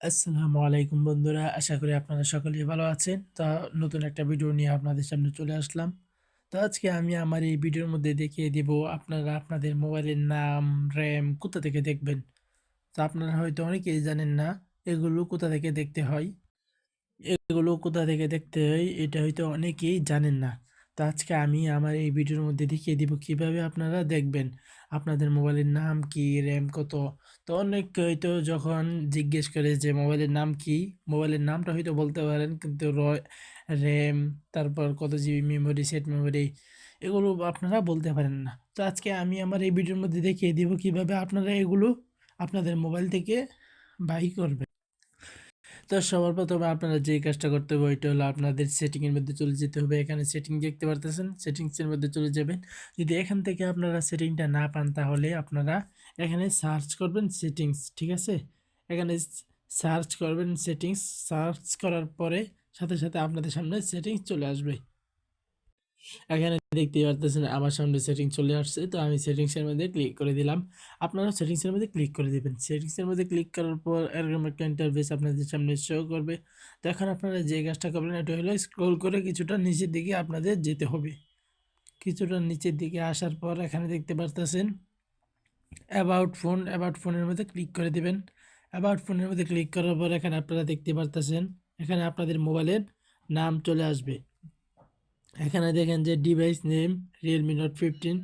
আসসালামু আলাইকুম বন্ধুরা। আশা করি আপনারা সকলেই ভালো আছেন। তো নতুন একটা ভিডিও নিয়ে আপনাদের সামনে চলে আসলাম। তো আজকে আমি আমার এই ভিডিওর মধ্যে দেখিয়ে দিব আপনারা আপনাদের মোবাইলের নাম, র্যাম কোথা থেকে দেখবেন। তো আপনারা হয়তো অনেকেই জানেন না এগুলো কোথা থেকে দেখতে হয়। এগুলো কোথা থেকে দেখতে হয় এটা হয়তো অনেকেই জানেন না। তো আজকে আমি আমার এই ভিডিওর মধ্যে দেখিয়ে দিব কীভাবে আপনারা দেখবেন। আপনাদের মোবাইলের নাম কি, র্যাম কত। তো অনেক হয়তো যখন জিজ্ঞেস করে যে মোবাইলের নাম কি? মোবাইলের নামটা হয়তো বলতে পারেন কিন্তু র RAM তারপর কত জিবি মেমোরি, সেট মেমোরি এগুলো আপনারা বলতে পারেন না। তো আজকে আমি আমার এই ভিডিওর মধ্যে দেখিয়ে দিব কীভাবে আপনারা এগুলো আপনাদের মোবাইল থেকে বাই করবেন। তো সবার প্রথমে আপনারা যে কাজটা করতে হবে, ওইটা হলো আপনাদের সেটিংয়ের মধ্যে চলে যেতে হবে। এখানে সেটিং দেখতে পারতেছেন সেটিংসের মধ্যে চলে যাবেন। যদি এখান থেকে আপনারা সেটিংটা না পান, তাহলে আপনারা এখানে সার্চ করবেন সেটিংস ঠিক আছে? এখানে সার্চ করবেন সেটিংস সার্চ করার পরে সাথে সাথে আপনাদের সামনে সেটিংস চলে আসবে। এখানে দেখতেই পারতেছেন আমার সামনে সেটিং চলে আসছে। তো আমি সেটিংসের মধ্যে ক্লিক করে দিলাম। আপনারা সেটিংসের মধ্যে ক্লিক করে দিবেন। সেটিংসের মধ্যে ক্লিক করার পর এরকম একটা ইন্টারফেস আপনাদের সামনে শো করবে। তো এখন আপনারা যে কাজটা করবেন, এটা হলো স্ক্রল করে কিছুটা নিচের দিকে আপনাদের যেতে হবে। কিছুটা নিচের দিকে আসার পর এখানে দেখতে পারতেছেন অ্যাবাউট ফোন অ্যাবাউট ফোনের মধ্যে ক্লিক করে দেবেন। অ্যাবাউট ফোনের মধ্যে ক্লিক করার পর এখানে আপনারা দেখতে পারতেছেন, এখানে আপনাদের মোবাইলের নাম চলে আসবে। এখানে দেখেন যে device name Realme note fifteen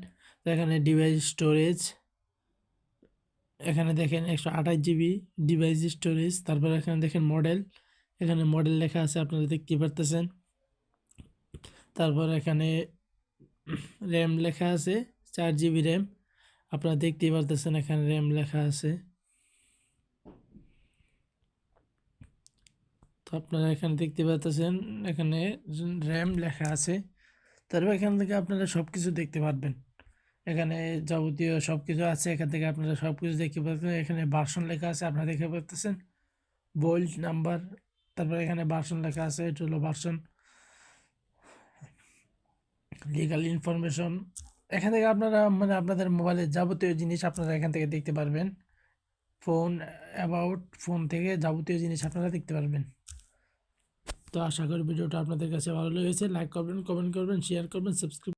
তো এখানে ডিভাইস স্টোরেজ এখানে দেখেন একশো আঠাশ জিবি ডিভাইস স্টোরেজ তারপর এখানে দেখেন মডেল এখানে মডেল লেখা আছে, আপনারা দেখতে পারতেছেন। তারপর এখানে র্যাম লেখা আছে, চার জিবি র্যাম আপনারা দেখতেই পারতেছেন এখানে র্যাম লেখা আছে। তো আপনারা এখানে দেখতে পাচ্ছেন এখানে র্যাম লেখা আছে। তারপর এখান থেকে আপনারা সব কিছু দেখতে পারবেন। এখানে যাবতীয় সব কিছু আছে, এখান থেকে আপনারা সব কিছু দেখতে পাচ্ছেন এখানে বাসন লেখা আছে, আপনারা দেখতে পাচ্ছেন বোল্ট নাম্বার তারপর এখানে বাসন লেখা আছে, এটা হলো বাসন লিগাল ইনফরমেশন এখান থেকে আপনারা মানে আপনাদের মোবাইলের যাবতীয় জিনিস আপনারা এখান থেকে দেখতে পারবেন। ফোন অ্যাবাউট ফোন থেকে যাবতীয় জিনিস আপনারা দেখতে পারবেন। তো আশা করি ভিডিওটা আপনাদের কাছে ভালো লেগেছে। লাইক করবেন কমেন্ট করবেন শেয়ার করবেন সাবস্ক্রাইব